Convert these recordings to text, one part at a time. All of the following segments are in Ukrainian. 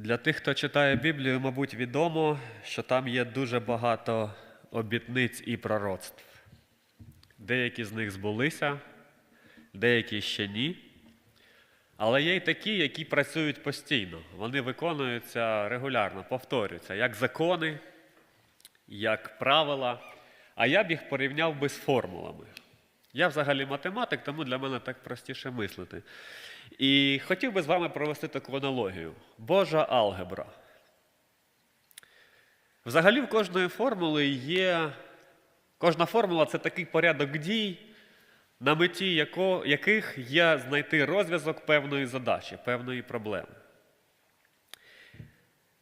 Для тих, хто читає Біблію, мабуть, відомо, що там є дуже багато обітниць і пророцтв. Деякі з них збулися, деякі ще ні. Але є й такі, які працюють постійно. Вони виконуються регулярно, повторюються, як закони, як правила. А я б їх порівняв би з формулами. Я взагалі математик, тому для мене так простіше мислити. І хотів би з вами провести таку аналогію. Божа алгебра. Взагалі в кожної формули є. Кожна формула це такий порядок дій, на меті яко, яких є знайти розв'язок певної задачі, певної проблеми.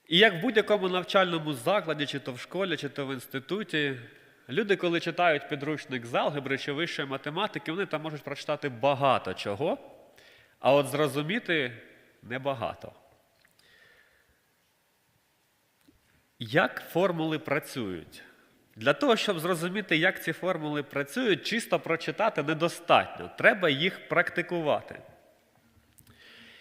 І як в будь-якому навчальному закладі, чи то в школі, чи то в інституті, люди, коли читають підручник з алгебри чи вищої математики, вони там можуть прочитати багато чого, а от зрозуміти небагато. Як формули працюють? Для того, щоб зрозуміти, як ці формули працюють, чисто прочитати недостатньо. Треба їх практикувати.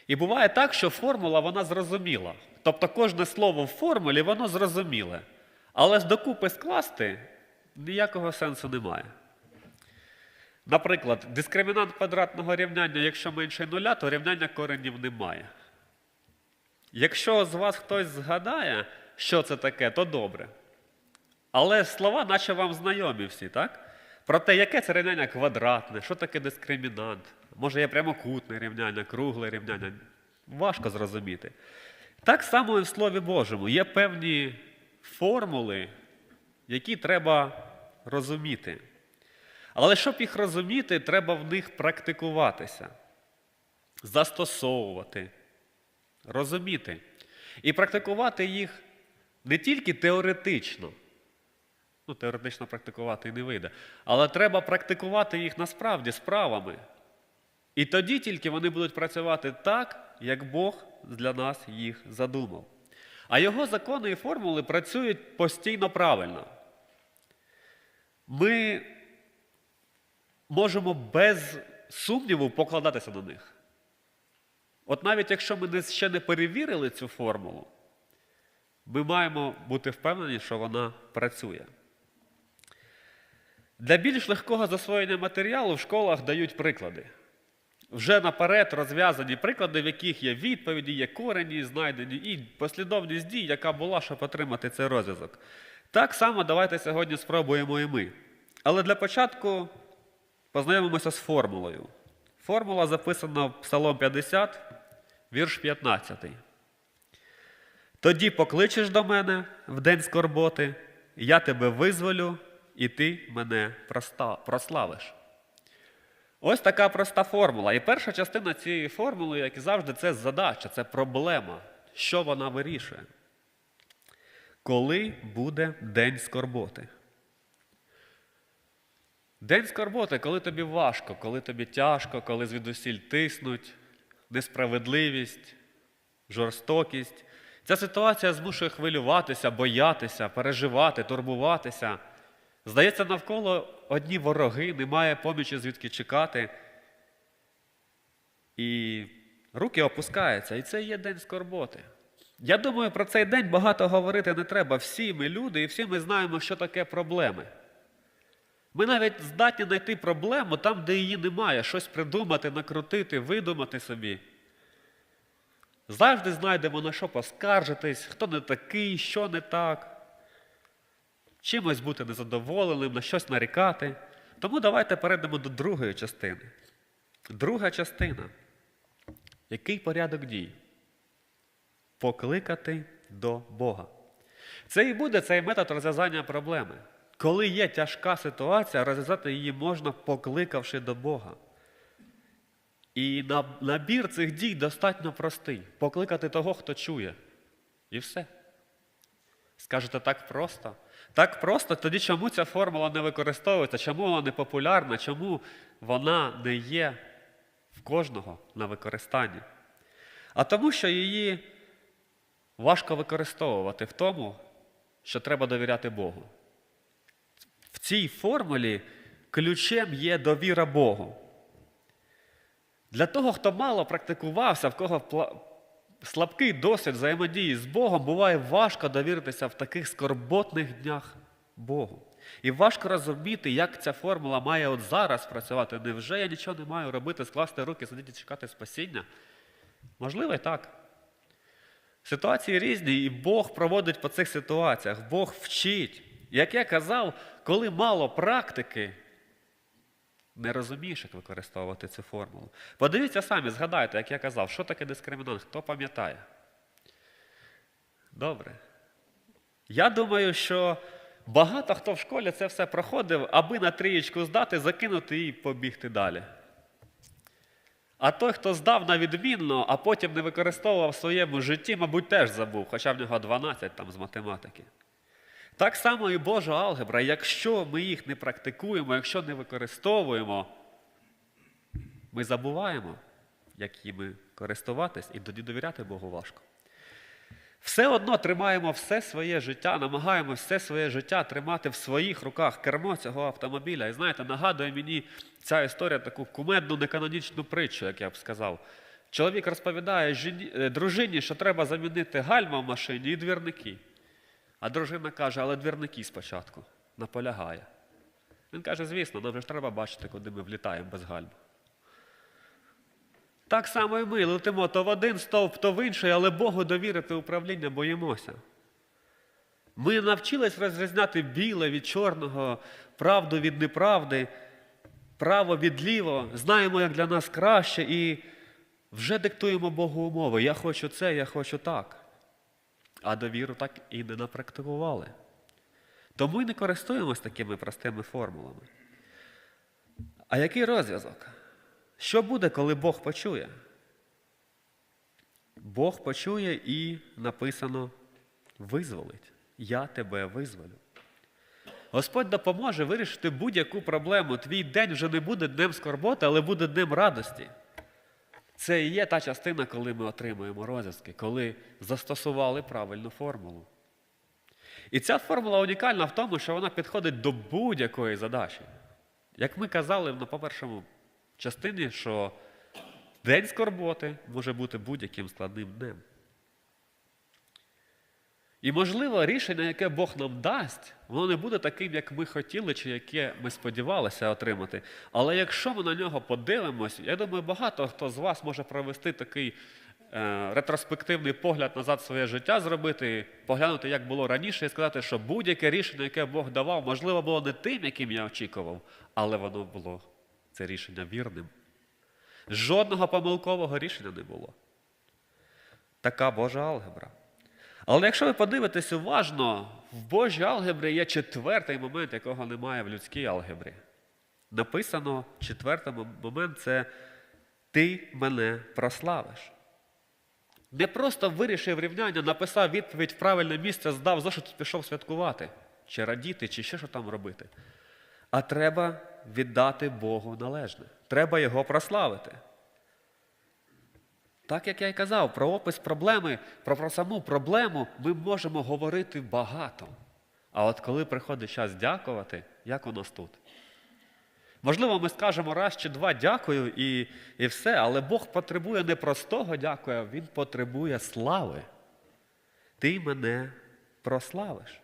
І буває так, що формула вона зрозуміла. Тобто кожне слово в формулі воно зрозуміле. Але ж докупи скласти ніякого сенсу немає. Наприклад, дискримінант квадратного рівняння, якщо менше нуля, то рівняння коренів немає. Якщо з вас хтось згадає, що це таке, то добре. Але слова, наче вам знайомі всі, так? Про те, яке це рівняння квадратне, що таке дискримінант, може є прямокутне рівняння, кругле рівняння. Важко зрозуміти. Так само і в Слові Божому є певні формули, які треба розуміти. Але щоб їх розуміти, треба в них практикуватися, застосовувати, розуміти. І практикувати їх не тільки теоретично. Ну, теоретично практикувати і не вийде. Але треба практикувати їх насправді справами. І тоді тільки вони будуть працювати так, як Бог для нас їх задумав. А його закони і формули працюють постійно правильно. Ми можемо без сумніву покладатися на них. От навіть якщо ми ще не перевірили цю формулу, ми маємо бути впевнені, що вона працює. Для більш легкого засвоєння матеріалу в школах дають приклади. Вже наперед розв'язані приклади, в яких є відповіді, є корені, знайдені, і послідовність дій, яка була, щоб отримати цей розв'язок. Так само давайте сьогодні спробуємо і ми. Але для початку познайомимося з формулою. Формула записана в Псалом 50, вірш 15. Тоді покличеш до мене в день скорботи, я тебе визволю, і ти мене прославиш. Ось така проста формула. І перша частина цієї формули, як і завжди, це задача, це проблема. Що вона вирішує? Коли буде день скорботи? День скорботи, коли тобі важко, коли тобі тяжко, коли звідусіль тиснуть, несправедливість, жорстокість. Ця ситуація змушує хвилюватися, боятися, переживати, турбуватися. Здається, навколо одні вороги, немає помічі звідки чекати. І руки опускаються, і це є день скорботи. Я думаю, про цей день багато говорити не треба. Всі ми люди, і всі ми знаємо, що таке проблеми. Ми навіть здатні знайти проблему там, де її немає, щось придумати, накрутити, видумати собі. Завжди знайдемо на що поскаржитись, хто не такий, що не так чимось бути незадоволеним, на щось нарікати. Тому давайте перейдемо до другої частини. Друга частина. Який порядок дій? Покликати до Бога. Це і буде цей метод розв'язання проблеми. Коли є тяжка ситуація, розв'язати її можна, покликавши до Бога. І набір цих дій достатньо простий. Покликати того, хто чує. І все. Скажете, так просто? Так просто, тоді чому ця формула не використовується, чому вона не популярна, чому вона не є в кожного на використанні? А тому, що її важко використовувати в тому, що треба довіряти Богу. Цій формулі ключем є довіра Богу. Для того, хто мало практикувався, в кого слабкий досвід взаємодії з Богом, буває важко довіритися в таких скорботних днях Богу. І важко розуміти, як ця формула має от зараз працювати. Невже я нічого не маю робити, скласти руки, сидіти, чекати спасіння? Можливо, і так. Ситуації різні, і Бог проводить по цих ситуаціях, Бог вчить. Як я казав, коли мало практики, не розумієш, як використовувати цю формулу. Подивіться самі, згадайте, як я казав, що таке дискримінант, хто пам'ятає? Добре. Я думаю, що багато хто в школі це все проходив, аби на трієчку здати, закинути і побігти далі. А той, хто здав на відмінно, а потім не використовував в своєму житті, мабуть, теж забув, хоча в нього 12 там з математики. Так само і Божа алгебра, якщо ми їх не практикуємо, якщо не використовуємо, ми забуваємо, як їми користуватись, і тоді довіряти Богу важко. Все одно тримаємо все своє життя, намагаємося все своє життя тримати в своїх руках кермо цього автомобіля. І знаєте, нагадує мені ця історія таку кумедну неканонічну притчу, як я б сказав. Чоловік розповідає е, дружині, що треба замінити гальма в машині і двірники. А дружина каже, але двірники спочатку наполягає. Він каже, звісно, нам ж треба бачити, куди ми влітаємо без гальм. Так само і ми летимо то в один стовп, то в інший, але Богу довірити управління боїмося. Ми навчились розрізняти біле від чорного, правду від неправди, право від ліво, знаємо, як для нас краще, і вже диктуємо Богу умови. Я хочу це, я хочу так. А довіру так і не напрактикували. Тому й не користуємось такими простими формулами. А який розв'язок? Що буде, коли Бог почує? Бог почує і написано визволить. Я тебе визволю. Господь допоможе вирішити будь-яку проблему. Твій день вже не буде днем скорботи, але буде днем радості. Це і є та частина, коли ми отримуємо розв'язки, коли застосували правильну формулу. І ця формула унікальна в тому, що вона підходить до будь-якої задачі. Як ми казали на по-першому частині, що день скорботи може бути будь-яким складним днем. І, можливо, рішення, яке Бог нам дасть, воно не буде таким, як ми хотіли, чи яке ми сподівалися отримати. Але якщо ми на нього подивимось, я думаю, багато хто з вас може провести такий е, ретроспективний погляд назад в своє життя, зробити, поглянути, як було раніше, і сказати, що будь-яке рішення, яке Бог давав, можливо, було не тим, яким я очікував, але воно було це рішення вірним. Жодного помилкового рішення не було. Така Божа алгебра. Але якщо ви подивитесь уважно, в Божій алгебрі є четвертий момент, якого немає в людській алгебрі. Написано четвертий момент це ти мене прославиш. Не просто вирішив рівняння, написав відповідь в правильне місце, здав зошит, пішов святкувати, чи радіти, чи ще що там робити. А треба віддати Богу належне. Треба його прославити. Так як я й казав, про опис проблеми, про, про саму проблему ми можемо говорити багато. А от коли приходить час дякувати, як у нас тут? Можливо, ми скажемо раз чи два дякую і, і все, але Бог потребує не простого дякую, Він потребує слави. Ти мене прославиш.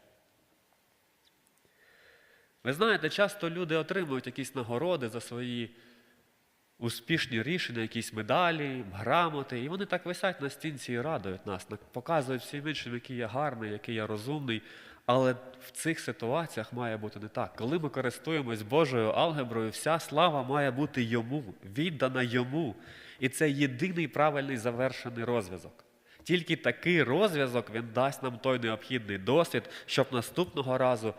Ви знаєте, часто люди отримують якісь нагороди за свої успішні рішення, якісь медалі, грамоти, і вони так висять на стінці і радують нас, показують всім іншим, який я гарний, який я розумний. Але в цих ситуаціях має бути не так. Коли ми користуємось Божою алгеброю, вся слава має бути йому, віддана йому. І це єдиний правильний завершений розв'язок. Тільки такий розв'язок він дасть нам той необхідний досвід, щоб наступного разу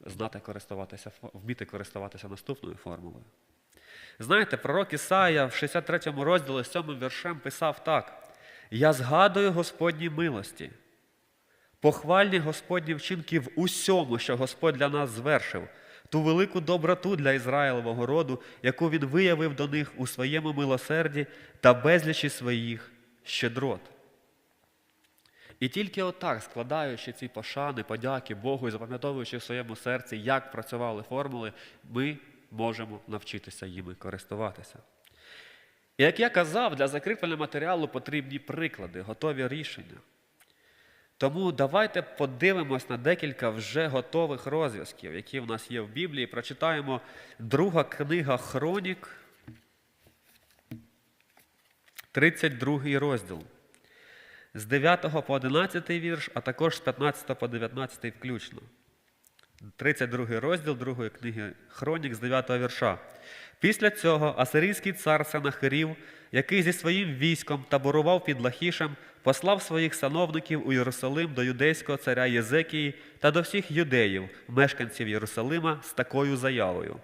знати користуватися, вміти користуватися наступною формулою. Знаєте, пророк Ісая в 63 розділі 7 віршем писав так: Я згадую Господні милості, похвальні Господні вчинки в усьому, що Господь для нас звершив, ту велику доброту для Ізраїлового роду, яку він виявив до них у своєму милосерді та безлічі своїх щедрот. І тільки отак, складаючи ці пошани, подяки Богу і запам'ятовуючи в своєму серці, як працювали формули, ми можемо навчитися їми користуватися. І як я казав, для закріплення матеріалу потрібні приклади, готові рішення. Тому давайте подивимось на декілька вже готових розв'язків, які в нас є в Біблії. Прочитаємо друга книга Хронік, 32 розділ. З 9 по 11 вірш, а також з 15 по 19 включно. 32 розділ другої книги Хронік з 9 вірша. Після цього асирійський цар Сенахирів, який зі своїм військом таборував під Лахішем, послав своїх сановників у Єрусалим до юдейського царя Єзекії та до всіх юдеїв, мешканців Єрусалима, з такою заявою.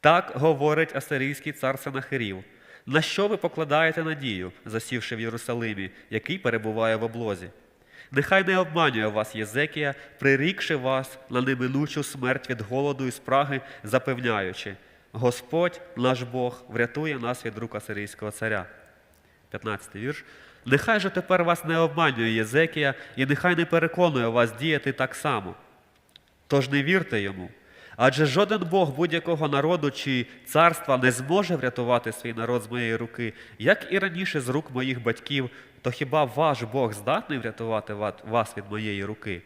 Так говорить асирійський цар Сенахирів. На що ви покладаєте надію, засівши в Єрусалимі, який перебуває в облозі? Нехай не обманює вас Єзекія, прирікши вас на неминучу смерть від голоду і спраги, запевняючи, Господь, наш Бог, врятує нас від рук асирійського царя. 15 вірш. Нехай же тепер вас не обманює Єзекія, і нехай не переконує вас діяти так само. Тож не вірте йому. Адже жоден Бог будь-якого народу чи царства не зможе врятувати свій народ з моєї руки, як і раніше з рук моїх батьків, то хіба ваш Бог здатний врятувати вас від моєї руки?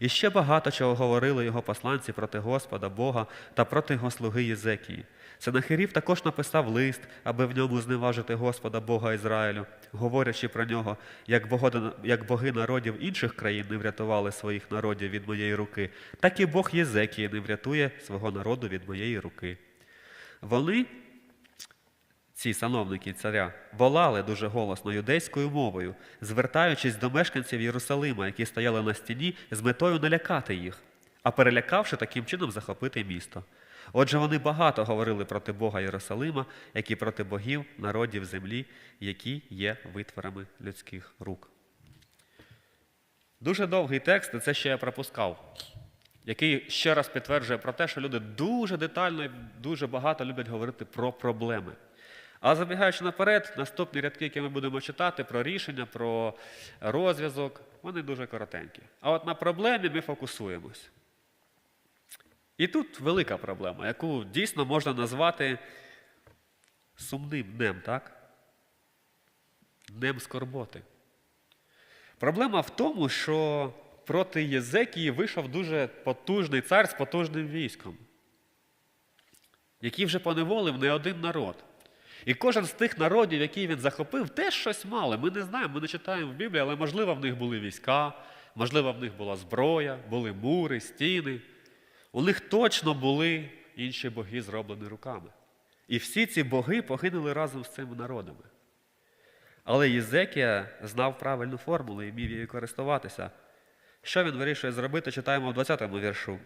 І ще багато чого говорили його посланці проти Господа Бога та проти його слуги Єзекії. Сенахирів також написав лист, аби в ньому зневажити Господа Бога Ізраїлю, говорячи про нього, як боги народів інших країн не врятували своїх народів від моєї руки, так і Бог Єзекії не врятує свого народу від моєї руки. Вони, ці сановники царя, волали дуже голосно юдейською мовою, звертаючись до мешканців Єрусалима, які стояли на стіні, з метою налякати їх, а перелякавши таким чином захопити місто. Отже, вони багато говорили проти Бога Єрусалима, як і проти богів народів землі, які є витворами людських рук. Дуже довгий текст, і це ще я пропускав, який ще раз підтверджує про те, що люди дуже детально і дуже багато люблять говорити про проблеми. А забігаючи наперед, наступні рядки, які ми будемо читати, про рішення, про розв'язок, вони дуже коротенькі. А от на проблемі ми фокусуємось. І тут велика проблема, яку дійсно можна назвати сумним днем, так? Днем скорботи. Проблема в тому, що проти Єзекії вийшов дуже потужний цар з потужним військом, який вже поневолив не один народ. І кожен з тих народів, які він захопив, теж щось мали. Ми не знаємо, ми не читаємо в Біблії, але можливо в них були війська, можливо, в них була зброя, були мури, стіни. У них точно були інші боги, зроблені руками. І всі ці боги погинули разом з цими народами. Але Єзекія знав правильну формулу і вмів її користуватися. Що він вирішує зробити, читаємо в 20-му віршу.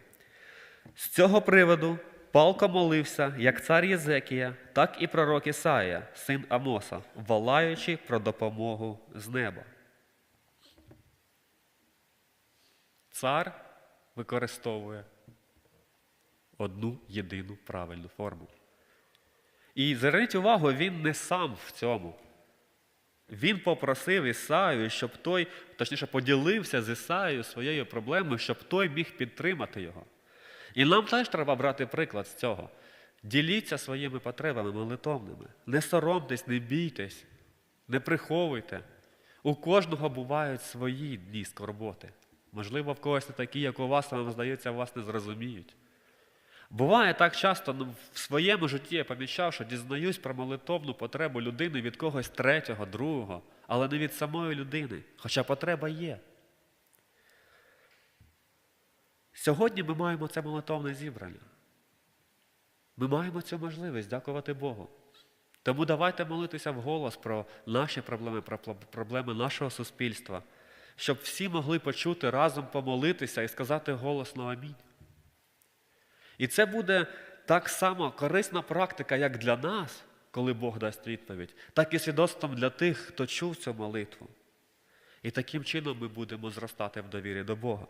З цього приводу палко молився як цар Єзекія, так і пророк Ісаїя, син Амоса, волаючи про допомогу з неба. Цар використовує одну єдину правильну форму. І зверніть увагу, він не сам в цьому. Він попросив Ісаю, щоб той, точніше, поділився з Ісаєю своєю проблемою, щоб той міг підтримати його. І нам теж треба брати приклад з цього. Діліться своїми потребами молитовними. Не соромтесь, не бійтесь, не приховуйте. У кожного бувають свої дні скорботи. Можливо, в когось не такі, як у вас, а вам здається, вас не зрозуміють. Буває так часто ну, в своєму житті я помічав, що дізнаюсь про молитовну потребу людини від когось третього, другого, але не від самої людини, хоча потреба є. Сьогодні ми маємо це молитовне зібрання. Ми маємо цю можливість дякувати Богу. Тому давайте молитися вголос про наші проблеми, про проблеми нашого суспільства, щоб всі могли почути разом помолитися і сказати голосно Амінь. І це буде так само корисна практика, як для нас, коли Бог дасть відповідь, так і свідоцтвом для тих, хто чув цю молитву. І таким чином ми будемо зростати в довірі до Бога.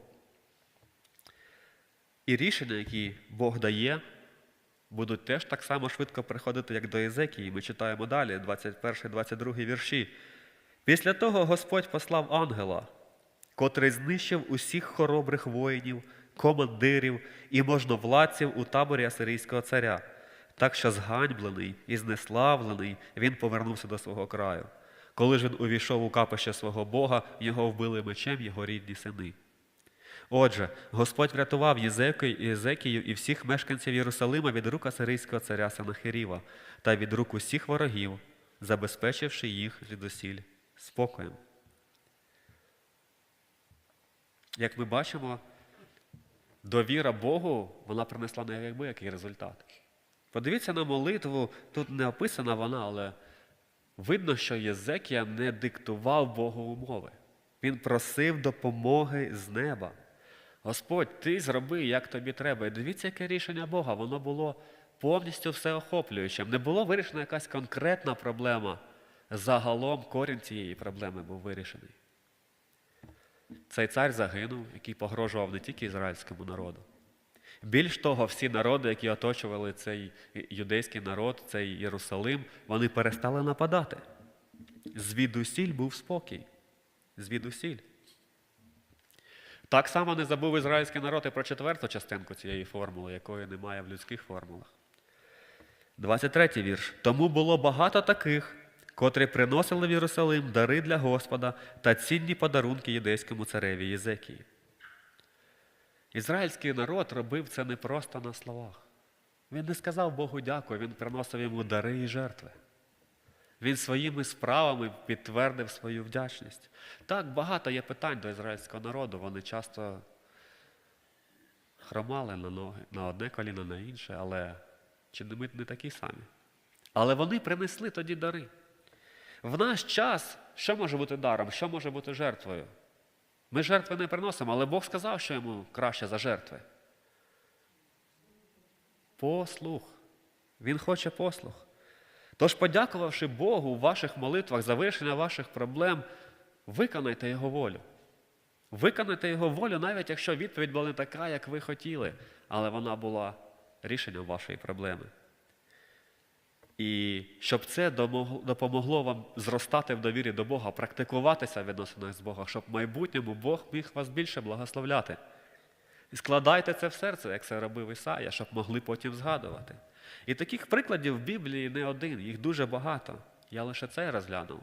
І рішення, які Бог дає, будуть теж так само швидко приходити, як до Єзекії. Ми читаємо далі, 21-22 вірші. Після того Господь послав ангела, котрий знищив усіх хоробрих воїнів, командирів і можновладців у таборі асирійського царя. Так що зганьблений і знеславлений він повернувся до свого краю. Коли ж він увійшов у капище свого Бога, його вбили мечем його рідні сини. Отже, Господь врятував Єзекію, і всіх мешканців Єрусалима від рук асирійського царя Санахиріва та від рук усіх ворогів, забезпечивши їх звідусіль спокоєм. Як ми бачимо, довіра Богу вона принесла не якби який результат. Подивіться на молитву, тут не описана вона, але видно, що Єзекія не диктував Богу умови. Він просив допомоги з неба. Господь, ти зроби, як тобі треба. І дивіться, яке рішення Бога. Воно було повністю всеохоплюючим. Не було вирішена якась конкретна проблема. Загалом корінь цієї проблеми був вирішений. Цей цар загинув, який погрожував не тільки ізраїльському народу. Більш того, всі народи, які оточували цей юдейський народ, цей Єрусалим, вони перестали нападати. Звідусіль був спокій. Звідусіль. Так само не забув ізраїльський народ і про четверту частинку цієї формули, якої немає в людських формулах. 23 вірш. Тому було багато таких, котрі приносили в Єрусалим дари для Господа та цінні подарунки юдейському цареві Єзекії. Ізраїльський народ робив це не просто на словах. Він не сказав Богу дякую, він приносив йому дари і жертви. Він своїми справами підтвердив свою вдячність. Так, багато є питань до ізраїльського народу. Вони часто хромали на ноги, на одне коліно, на інше, але чи не ми не такі самі? Але вони принесли тоді дари. В наш час що може бути даром, що може бути жертвою? Ми жертви не приносимо, але Бог сказав, що йому краще за жертви. Послух. Він хоче послух. Тож, подякувавши Богу у ваших молитвах за вирішення ваших проблем, виконайте Його волю. Виконайте Його волю, навіть якщо відповідь була не така, як ви хотіли, але вона була рішенням вашої проблеми. І щоб це допомогло вам зростати в довірі до Бога, практикуватися в відносинах з Богом, щоб в майбутньому Бог міг вас більше благословляти. І складайте це в серце, як це робив Ісая, щоб могли потім згадувати. І таких прикладів в Біблії не один, їх дуже багато. Я лише це розглянув.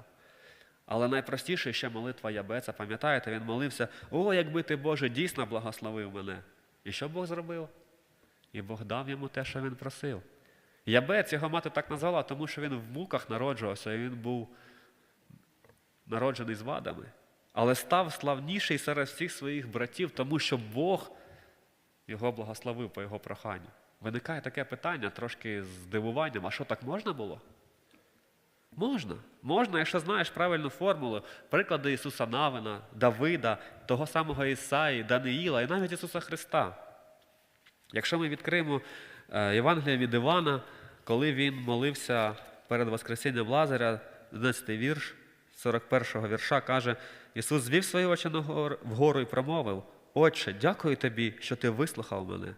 Але найпростіше ще молитва Ябеца, пам'ятаєте, він молився: О, якби ти, Боже, дійсно благословив мене. І що Бог зробив? І Бог дав йому те, що він просив. Ябець його мати так назвала, тому що він в муках народжувався, і він був народжений з вадами. Але став славніший серед всіх своїх братів, тому що Бог його благословив по його проханню. Виникає таке питання трошки з здивуванням, а що так можна було? Можна. Можна, якщо знаєш правильну формулу, приклади Ісуса Навина, Давида, того самого Ісаї, Даниїла і навіть Ісуса Христа. Якщо ми відкриємо е, Євангелія від Івана, коли він молився перед Воскресінням Лазаря, 11 вірш, 41 вірша, каже, Ісус звів свої очі вгору і промовив: Отче, дякую тобі, що ти вислухав мене.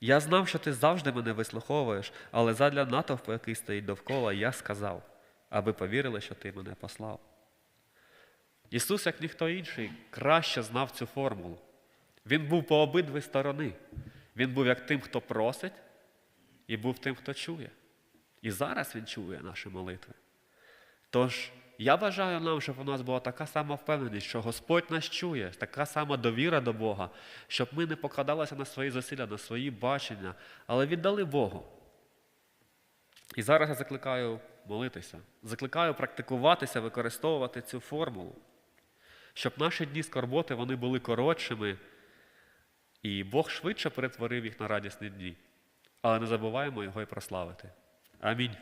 Я знав, що ти завжди мене вислуховуєш, але задля натовпу, який стоїть довкола, я сказав, аби повірили, що ти мене послав. Ісус, як ніхто інший, краще знав цю формулу. Він був по обидві сторони. Він був як тим, хто просить, і був тим, хто чує. І зараз Він чує наші молитви. Тож, я бажаю нам, щоб у нас була така сама впевненість, що Господь нас чує, така сама довіра до Бога, щоб ми не покладалися на свої зусилля, на свої бачення, але віддали Богу. І зараз я закликаю молитися, закликаю практикуватися, використовувати цю формулу, щоб наші дні скорботи вони були коротшими, і Бог швидше перетворив їх на радісні дні. Але не забуваємо його і прославити. Амінь.